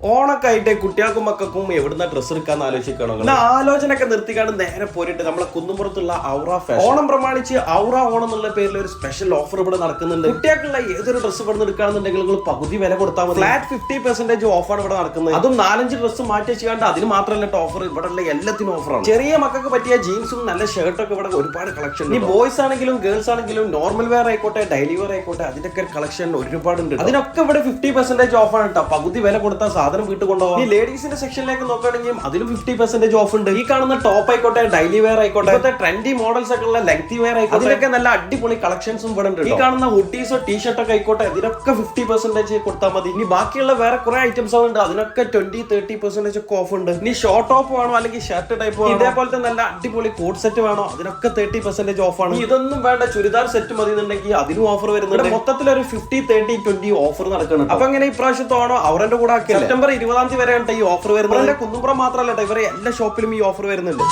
ഓണൊക്കെ ആയിട്ട് കുട്ടികൾക്കും മക്കൾക്കും എവിടുന്ന ഡ്രസ്സ് എടുക്കാന്ന് ആലോചിക്കണോ ആലോചന ആലോചനയൊക്കെ നിർത്തിക്കാണ്ട് നേരെ പോയിട്ട് നമ്മളെ കുന്നുമ്പുറത്തുള്ള ഔറ ഫാഷൻ ഓണം പ്രമാണിച്ച് ഔറ ഓണം എന്നുള്ള പേരിൽ ഒരു സ്പെഷ്യൽ ഓഫർ ഇവിടെ നടക്കുന്നുണ്ട്. കുട്ടികൾക്കുള്ള ഏതൊരു ഡ്രസ്സ് ഇവിടെ എടുക്കുകയാണെന്നുണ്ടെങ്കിൽ നിങ്ങൾ പകുതി വില കൊടുത്താൽ മതി. ഫ്ലാറ്റ് ഫിഫ്റ്റി പെർസെന്റേജ് ഓഫാണ് ഇവിടെ നടക്കുന്നത്. അതും നാലഞ്ച് ഡ്രസ്സ് മാറ്റി വെച്ചുകൊണ്ട് അതിന് മാത്രമല്ല ഓഫർ ഇവിടെ ഉള്ള എല്ലാത്തിനും ഓഫറാണ് ചെറിയ മക്കൾക്ക് പറ്റിയ ജീൻസും നല്ല ഷർട്ടൊക്കെ ഇവിടെ ഒരുപാട് കളക്ഷൻ ഈ ബോയ്സ് ആണെങ്കിലും ഗേൾസ് ആണെങ്കിലും നോർമൽ വെയർ ആയിക്കോട്ടെ ഡെയിലി വെയർ ആയിക്കോട്ടെ അതിന്റെ ഒക്കെ കളക്ഷൻ ഒരുപാടുണ്ട് അതിനൊക്കെ ഇവിടെ ഫിഫ്റ്റി പെർസെന്റേജ് ഓഫാണ് കേട്ടോ. പകുതി വില കൊടുത്താൽ സാധനം വീട്ടിൽ കൊണ്ടുപോകാം ഈ ലേഡീസിന്റെ സെക്ഷനിലേക്ക് നോക്കുകയാണെങ്കിൽ അതിലും ഫിഫ്റ്റി പെർസെന്റേജ് ഓഫ് ഉണ്ട്. ഈ കാണുന്ന ടോപ്പ് ആയിക്കോട്ടെ ഡെയിലി വെയർ ആയിക്കോട്ടെ ഇപ്പോഴത്തെ ട്രെൻഡി മോഡൽസ് ഒക്കെ ഉള്ള ലെങ്തി വെയർ ആയിക്കോട്ടെ. അതിലൊക്കെ നല്ല അടിപൊളി കളക്ഷൻസും ഇവിടെ ഉണ്ട് ഈ കാണുന്ന ഹുഡീസോ ടീഷർട്ട് ഒക്കെ ആയിക്കോട്ടെ ഇതിനൊക്കെ ഫിഫ്റ്റി പെർസെന്റേജ് കൊടുത്താൽ മതി. ഇനി ബാക്കിയുള്ള വേറെ കുറെ ഐറ്റംസ് ഉണ്ട്. അതിനൊക്കെ ട്വന്റി തേർട്ടി പെർസെന്റേജ് ഒക്കെ ഓഫ് ഉണ്ട്. ഇനി ഷോർട്ട് ടോപ്പ് വേണോ അല്ലെങ്കിൽ ഷർട്ട് ടൈപ്പ് വേണോ? ഇതേപോലത്തെ നല്ല അടിപൊളി കോട്ട് സെറ്റ് വേണോ അതിനൊക്കെ തേർട്ടി പെർസെന്റേജ് ഓഫ് ആണ്. ഇതൊന്നും വേണ്ട ചുരിദാർ സെറ്റ് മതി എന്നുണ്ടെങ്കിൽ അതിനും ഓഫർ വരുന്നുണ്ട്. മൊത്തത്തിൽ ഒരു ഫിഫ്റ്റി തേർട്ടി ട്വന്റി ഓഫർ നടക്കുന്നുണ്ട്. അപ്പൊ അങ്ങനെ ഈ പ്രാവശ്യത്തോണോ അവരുടെ കൂടെ ആക്കിയല്ലേ? സെപ്റ്റംബർ ഇരുപതാം തീയതി വരെയാണ് ഈ ഓഫർ വരുന്നത്. കുന്നുംപുറം മാത്രമല്ല ഇവരെ എല്ലാ ഷോപ്പിലും ഈ ഓഫർ വരുന്നുണ്ട്.